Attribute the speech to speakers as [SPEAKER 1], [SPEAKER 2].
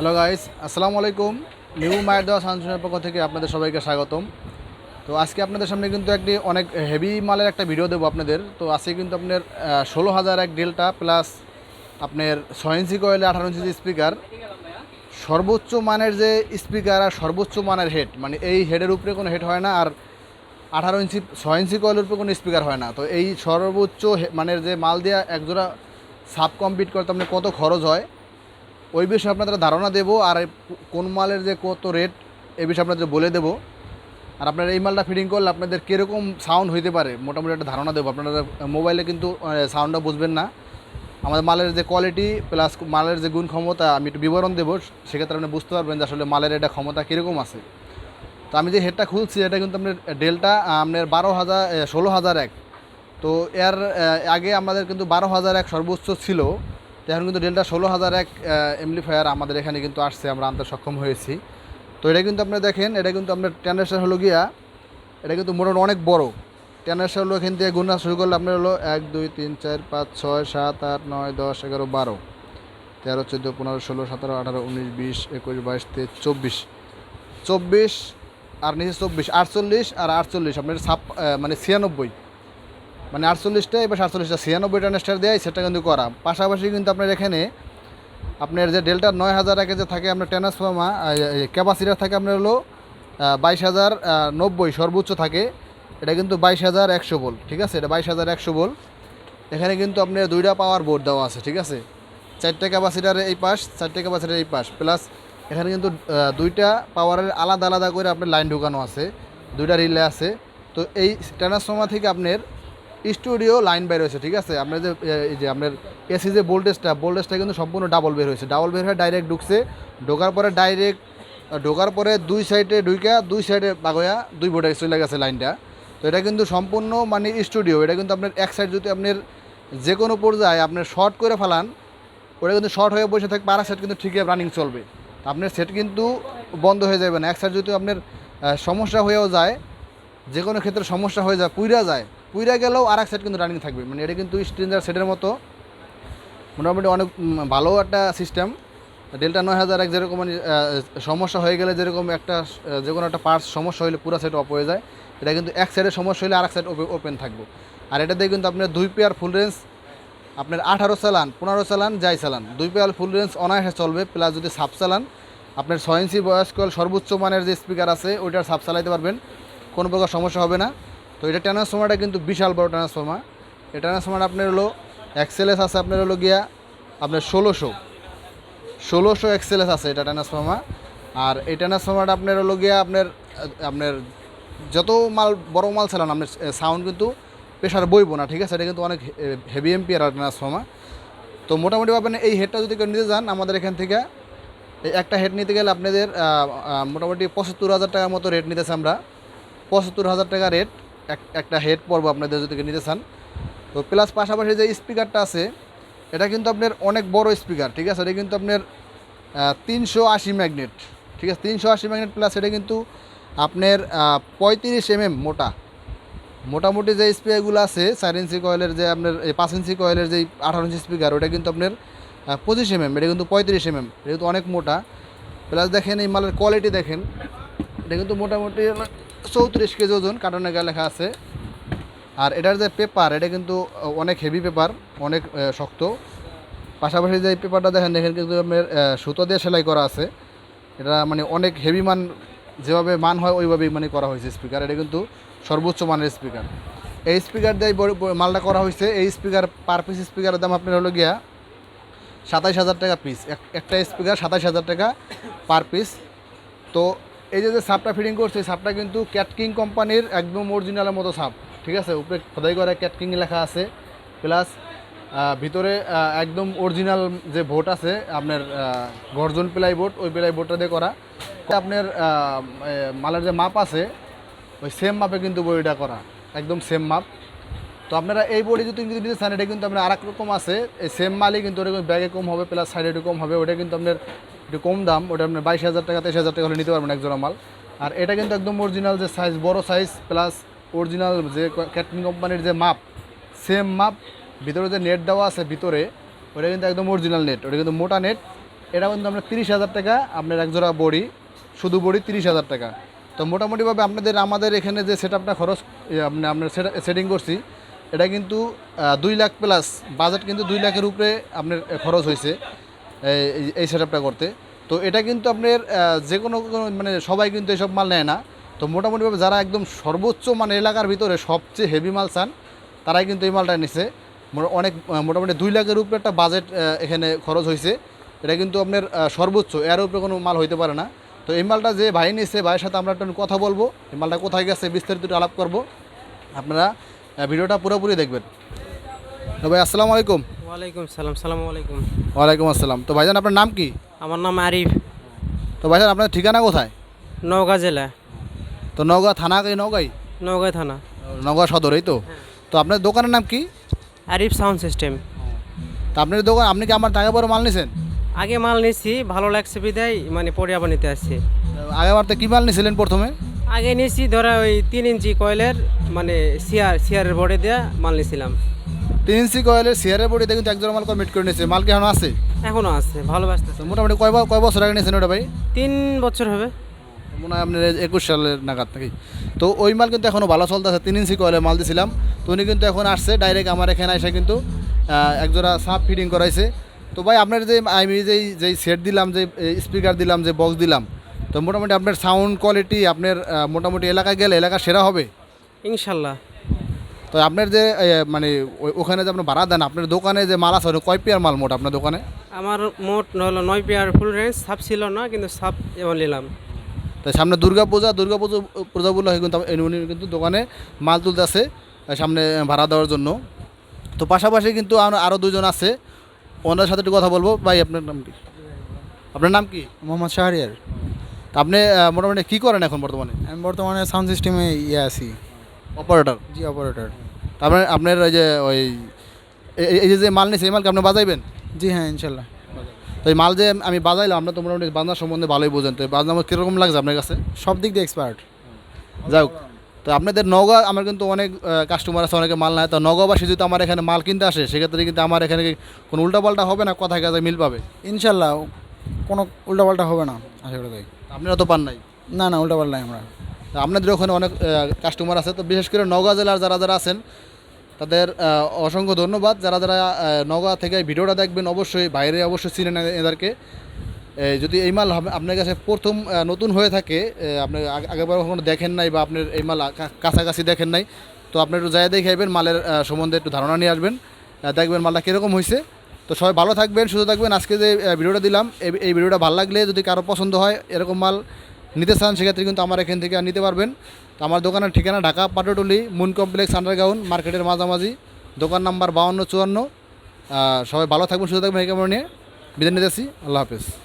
[SPEAKER 1] hello guys আসসালামু আলাইকুম new মায়ের দেওয়া সানসুনের পক্ষ থেকে আপনাদের সবাইকে স্বাগতম তো আজকে আপনাদের সামনে কিন্তু একটি অনেক হেভি মালের একটা ভিডিও দেবো আপনাদের তো আজকে কিন্তু আপনার ষোলো হাজার এক ডেলটা প্লাস আপনার ছয় ইঞ্চি কয়েলে আঠারো ইঞ্চি স্পিকার সর্বোচ্চ মানের যে স্পিকার আর সর্বোচ্চ মানের হেড মানে এই হেডের উপরে কোনো হেড হয় না আর আঠারো ইঞ্চি ছয় ইঞ্চি কয়েলের উপরে কোনো স্পিকার হয় না তো এই সর্বোচ্চ মানের যে মাল দেওয়া একজোড়া সাব কমপ্লিট করতে আপনার কত খরচ হয় ওই বিষয়ে আপনাদের ধারণা দেবো আর কোন মালের যে কত রেট এ বিষয়ে আপনাদের বলে দেবো আর আপনারা এই মালটা ফিটিং করলে আপনাদের কীরকম সাউন্ড হইতে পারে মোটামুটি একটা ধারণা দেবো আপনারা মোবাইলে কিন্তু সাউন্ডটা বুঝবেন না আমাদের মালের যে কোয়ালিটি প্লাস মালের যে গুণ ক্ষমতা আমি একটু বিবরণ দেবো সেক্ষেত্রে আপনি বুঝতে পারবেন যে আসলে মালের এটা ক্ষমতা কীরকম আছে তো আমি যে হেডটা খুলছি এটা কিন্তু আপনার ডেলটা আপনার বারো হাজার ষোলো হাজার এক তো এর আগে আমাদের কিন্তু বারো হাজার এক সর্বোচ্চ ছিল এখন কিন্তু ডেল্টা ষোলো হাজার এক এমলিফায়ার আমাদের এখানে কিন্তু আসছে আমরা আনতে সক্ষম হয়েছি তো এটা কিন্তু আপনারা দেখেন এটা কিন্তু আপনার ট্যান্ডারসার হলো গিয়া এটা কিন্তু মোটামুটি অনেক বড় ট্যান্ডারসার হলো এখান থেকে গুণা শুরু করলে আপনার হলো এক দুই তিন চার পাঁচ ছয় সাত আট নয় দশ এগারো বারো তেরো চোদ্দো পনেরো ষোলো সতেরো আঠারো উনিশ বিশ একুশ বাইশ তেইশ চব্বিশ চব্বিশ আর নিচে চব্বিশ আটচল্লিশ আর আটচল্লিশ আপনার সাপ মানে ছিয়ানব্বই মানে আটচল্লিশটা এবার সাতচল্লিশটা ছিয়ানব্বইটা নেস্টার দেয় সেটা কিন্তু করা পাশাপাশি কিন্তু আপনার এখানে আপনার যে ডেল্টার নয় হাজার আগে যে থাকে আপনার ট্রান্সফর্মার ক্যাপাসিটার থাকে আপনার হলো বাইশ হাজার নব্বই সর্বোচ্চ থাকে এটা কিন্তু বাইশ হাজার একশো বল ঠিক আছে এটা বাইশ হাজার একশো বল এখানে কিন্তু আপনার দুইটা পাওয়ার বোর্ড দেওয়া আছে ঠিক আছে চারটে ক্যাপাসিটার এই পাশ চারটে ক্যাপাসিটার এই পাশ প্লাস এখানে কিন্তু দুইটা পাওয়ারের আলাদা আলাদা করে আপনার লাইন ঢুকানো আছে দুইটা রিলে আছে তো এই ট্রান্সফর্মার থেকে আপনার স্টুডিও লাইন বের হয়েছে ঠিক আছে আপনার যে এই যে আপনার এসি যে ভোল্টেজটা ভোল্টেজটা কিন্তু সম্পূর্ণ ডাবল বের হয়েছে ডাবল বের হয়ে ডাইরেক্ট ঢুকছে ঢোকার পরে ডাইরেক্ট ঢোকার পরে দুই সাইডে ঢুকা দুই সাইডে বাগয়া দুই বোর্ডে চলে গেছে লাইনটা তো এটা কিন্তু সম্পূর্ণ মানে স্টুডিও এটা কিন্তু আপনার এক সাইড যদি আপনার যে কোনো পর্যায়ে আপনার শর্ট করে ফেলান ওটা কিন্তু শর্ট হয়ে বসে থাকবে আর সেট কিন্তু ঠিকই রানিং চলবে আপনার সেট কিন্তু বন্ধ হয়ে যাবে না এক সাইড যদি আপনার সমস্যা হয়েও যায় যে কোনো ক্ষেত্রে সমস্যা হয়ে যায় পুইরা যায় পুইরা গেলেও আর এক সেট কিন্তু রানিং থাকবে মানে এটা কিন্তু স্ট্রেঞ্জার সেটের মতো মোটামুটি অনেক ভালো একটা সিস্টেম ডেল্টা নয় হাজার এক যেরকম মানে সমস্যা হয়ে গেলে যেরকম একটা যে কোনো একটা পার্টস সমস্যা হলে পুরো সেট অফ হয়ে যায় এটা কিন্তু এক সাইডে সমস্যা হলে আর এক সাইড ওপেন থাকবে আর এটা দিয়ে কিন্তু আপনার দুই পেয়ার ফুল রেঞ্জ আপনার আঠারো চালান পনেরো চালান যাই চালান দুই পেয়ার ফুল রেঞ্জ অনায়াসে চলবে প্লাস যদি সাপ চালান আপনার ছয় ইঞ্চি বয়স্ক সর্বোচ্চ মানের যে স্পিকার আছে ওইটার সাপ চালাইতে পারবেন কোনো প্রকার সমস্যা হবে না তো এটা ট্রান্সফর্মারটা কিন্তু বিশাল বড় ট্রান্সফর্মার এই ট্রান্সফর্মার আপনার হলো এক্সেলেস আছে আপনার হলো গিয়া আপনার ষোলোশো ষোলোশো এক্সেলেস আছে এটা ট্রান্সফর্মার আর এই ট্রান্সফর্মারটা আপনার হলো গিয়া আপনার আপনার যত মাল বড় মাল চালান আপনার সাউন্ড কিন্তু প্রেশার বইব না ঠিক আছে এটা কিন্তু অনেক হেভি আর ট্রান্সফর্মার তো মোটামুটি আপনি এই হেডটা যদি কেউ নিতে চান আমাদের এখান থেকে এই একটা হেড নিতে গেলে আপনাদের মোটামুটি পঁচাত্তর হাজার টাকার মতো রেট নিতেছে আমরা পঁচাত্তর হাজার টাকা রেট একটা হেড পর্ব আপনাদের যদি নিতে চান তো প্লাস পাশাপাশি যে স্পিকারটা আছে এটা কিন্তু আপনার অনেক বড় স্পিকার ঠিক আছে এটা কিন্তু আপনার তিনশো আশি ম্যাগনেট ঠিক আছে তিনশো আশি ম্যাগনেট প্লাস এটা কিন্তু আপনার পঁয়ত্রিশ এমএম mm মোটা মোটামুটি যে স্পিকারগুলো আছে চার ইঞ্চি কয়েলের যে আপনার এই পাঁচ ইঞ্চি কয়েলের যে আঠারো ইঞ্চি স্পিকার ওটা কিন্তু আপনার পঁচিশ এমএম mm, এটা কিন্তু পঁয়ত্রিশ এমএম এটা কিন্তু অনেক মোটা প্লাস দেখেন এই মালের কোয়ালিটি দেখেন এটা কিন্তু মোটামুটি চৌত্রিশ কেজি ওজন কার্টনে গায়ে লেখা আছে আর এটার যে পেপার এটা কিন্তু অনেক হেভি পেপার অনেক শক্ত পাশাপাশি যে পেপারটা দেখেন দেখেন কিন্তু আপনার সুতো দিয়ে সেলাই করা আছে এটা মানে অনেক হেভি মান যেভাবে মান হয় ওইভাবেই মানে করা হয়েছে স্পিকার এটা কিন্তু সর্বোচ্চ মানের স্পিকার এই স্পিকার দিয়ে মালটা করা হয়েছে এই স্পিকার পার পিস স্পিকারের দাম আপনার হলো গিয়া সাতাইশ হাজার টাকা পিস একটা স্পিকার সাতাইশ হাজার টাকা পার পিস তো এই যে যে সাপটা ফিটিং করছে সাপটা কিন্তু ক্যাটকিং কোম্পানির একদম অরিজিনালের মতো সাপ ঠিক আছে উপরে খোদাই করা ক্যাটকিং লেখা আছে প্লাস ভিতরে একদম অরিজিনাল যে ভোট আছে আপনার গর্জন প্লাই বোট ওই প্লাই বোটটা দিয়ে করা আপনার মালের যে মাপ আছে ওই সেম মাপে কিন্তু বইটা করা একদম সেম মাপ তো আপনারা এই বডি যদি যদি নিতে চান এটা কিন্তু আপনার আর রকম আছে এই সেম মালই কিন্তু ওটা ব্যাগে কম হবে প্লাস সাইডে কম হবে ওটা কিন্তু আপনার একটু কম দাম ওটা আপনার বাইশ হাজার টাকা তেইশ হাজার টাকা হলে নিতে পারবেন জোড়া মাল আর এটা কিন্তু একদম অরিজিনাল যে সাইজ বড় সাইজ প্লাস অরিজিনাল যে ক্যাটরিং কোম্পানির যে মাপ সেম মাপ ভিতরে যে নেট দেওয়া আছে ভিতরে ওটা কিন্তু একদম অরিজিনাল নেট ওটা কিন্তু মোটা নেট এটা কিন্তু আপনার তিরিশ হাজার টাকা আপনার এক জোড়া বড়ি শুধু বড়ি তিরিশ হাজার টাকা তো মোটামুটিভাবে আপনাদের আমাদের এখানে যে সেট আপটা খরচ আপনি আপনার সেটিং করছি এটা কিন্তু দুই লাখ প্লাস বাজেট কিন্তু দুই লাখের উপরে আপনার খরচ হয়েছে এই সেটআপটা করতে তো এটা কিন্তু আপনার যে কোনো মানে সবাই কিন্তু এইসব মাল নেয় না তো মোটামুটিভাবে যারা একদম সর্বোচ্চ মানে এলাকার ভিতরে সবচেয়ে হেভি মাল চান তারাই কিন্তু এই মালটা নিছে অনেক মোটামুটি দুই লাখের উপরে একটা বাজেট এখানে খরচ হয়েছে এটা কিন্তু আপনার সর্বোচ্চ এর উপরে কোনো মাল হইতে পারে না তো এই মালটা যে ভাই নিছে ভাইয়ের সাথে আমরা একটা কথা বলবো এই মালটা কোথায় গেছে বিস্তারিত আলাপ করব আপনারা ভিডিওটা পুরোপুরি দেখবেন ভাই আসসালামু আলাইকুম
[SPEAKER 2] ওয়ালাইকুম সালাম সালাম আলাইকুম
[SPEAKER 1] ওয়ালাইকুম আসসালাম তো ভাইজান আপনার নাম কি
[SPEAKER 2] আমার নাম আরিফ
[SPEAKER 1] তো ভাইজান আপনার ঠিকানা কোথায় নওগাঁ জেলা তো নওগাঁ থানা কি নওগাঁই নওগাঁ থানা নওগাঁ সদর এই তো তো আপনার দোকানের নাম কি
[SPEAKER 2] আরিফ সাউন্ড সিস্টেম
[SPEAKER 1] তো আপনার দোকান আপনি কি আমার আগে বড় মাল নিয়েছেন
[SPEAKER 2] আগে মাল নিয়েছি ভালো লাগছে বিদায় মানে পরে নিতে আসছে
[SPEAKER 1] আগেবার তো কী মাল নিয়েছিলেন প্রথমে
[SPEAKER 2] আগে নিয়েছি ধরা ওই তিন ইঞ্চি কয়েলের মানে সিয়ার সিয়ারের বডি দেওয়া মাল নিয়েছিলাম
[SPEAKER 1] টেনেন্সি কয়েলের শেয়ারের বডিতে কিন্তু একজন মাল মিট করে নিয়েছে মাল কি এখন আছে
[SPEAKER 2] এখনো আছে ভালোবাসতে
[SPEAKER 1] মোটামুটি কয় কয় বছর আগে নিয়েছেন ওটা ভাই
[SPEAKER 2] তিন বছর হবে
[SPEAKER 1] মনে হয় আপনার একুশ সালের নাগাদ নাকি তো ওই মাল কিন্তু এখনও ভালো চলতেছে তিন ইঞ্চি কয়েলের মাল দিয়েছিলাম তো উনি কিন্তু এখন আসছে ডাইরেক্ট আমার এখানে এসে কিন্তু একজোড়া সাপ ফিডিং করাইছে তো ভাই আপনার যে আমি যেই যেই সেট দিলাম যে স্পিকার দিলাম যে বক্স দিলাম তো মোটামুটি আপনার সাউন্ড কোয়ালিটি আপনার মোটামুটি এলাকায় গেলে এলাকা সেরা হবে ইনশাল্লাহ তো আপনার যে মানে ওখানে যে আপনি ভাড়া দেন আপনার দোকানে যে মাল আছে কয় পেয়ার মাল মোট আপনার দোকানে
[SPEAKER 2] আমার মোট হলো নয় পেয়ার ফুল রেঞ্জ সাপ ছিল না কিন্তু সাপ এবার নিলাম
[SPEAKER 1] তো সামনে দুর্গা পূজা দুর্গা পুজো পূজা বলে কিন্তু কিন্তু দোকানে মাল তুলতে আছে সামনে ভাড়া দেওয়ার জন্য তো পাশাপাশি কিন্তু আরও দুজন আছে ওনার সাথে একটু কথা বলবো ভাই আপনার নাম কি আপনার নাম কি
[SPEAKER 2] মোহাম্মদ শাহরিয়ার
[SPEAKER 1] আপনি মোটামুটি কী করেন এখন বর্তমানে
[SPEAKER 2] আমি বর্তমানে সাউন্ড সিস্টেমে ইয়ে আছি অপারেটর জি অপারেটর
[SPEAKER 1] তারপরে আপনার ওই যে ওই এই যে মাল নিয়েছে এই মালকে আপনি বাজাইবেন
[SPEAKER 2] জি হ্যাঁ ইনশাল্লাহ
[SPEAKER 1] তো এই মাল যে আমি বাজাইলাম আপনার তো মোটামুটি বাজনার সম্বন্ধে ভালোই বোঝেন তো এই বাজনা আমার কীরকম লাগছে আপনার কাছে
[SPEAKER 2] সব দিক দিয়ে এক্সপার্ট
[SPEAKER 1] যাই হোক তো আপনাদের নগা আমার কিন্তু অনেক কাস্টমার আছে অনেকে মাল নেয় তো নগাবাসী যদি আমার এখানে মাল কিনতে আসে সেক্ষেত্রে কিন্তু আমার এখানে কোনো উল্টাপাল্টা হবে না কথায় কাজে মিল পাবে ইনশাল্লাহ কোনো উল্টাপাল্টা হবে না আশা করি আপনারা তো পান নাই
[SPEAKER 2] না না উল্টাপাল্টা আমরা
[SPEAKER 1] আপনাদের ওখানে অনেক কাস্টমার আছে তো বিশেষ করে নওগাঁ জেলার যারা যারা আছেন তাদের অসংখ্য ধন্যবাদ যারা যারা নওগাঁ থেকে ভিডিওটা দেখবেন অবশ্যই বাইরে অবশ্যই চিনেন এদেরকে যদি এই মাল আপনার কাছে প্রথম নতুন হয়ে থাকে আপনি আগেবার কখনো দেখেন নাই বা আপনার এই মাল কাছাকাছি দেখেন নাই তো আপনি একটু যাই দেখাইবেন মালের সম্বন্ধে একটু ধারণা নিয়ে আসবেন দেখবেন মালটা কীরকম হয়েছে তো সবাই ভালো থাকবেন সুস্থ থাকবেন আজকে যে ভিডিওটা দিলাম এই ভিডিওটা ভালো লাগলে যদি কারো পছন্দ হয় এরকম মাল নিতে চান সেক্ষেত্রে কিন্তু আমার এখান থেকে নিতে পারবেন আমার দোকানের ঠিকানা Dhaka Patuatuli moon complex underground মার্কেটের মাঝামাঝি দোকান নাম্বার বাউন্ন চুয়ান্ন সবাই ভালো থাকবেন সুস্থ থাকবেন এই কেমন নিয়ে বিদায় নিতেছি আল্লাহ হাফেজ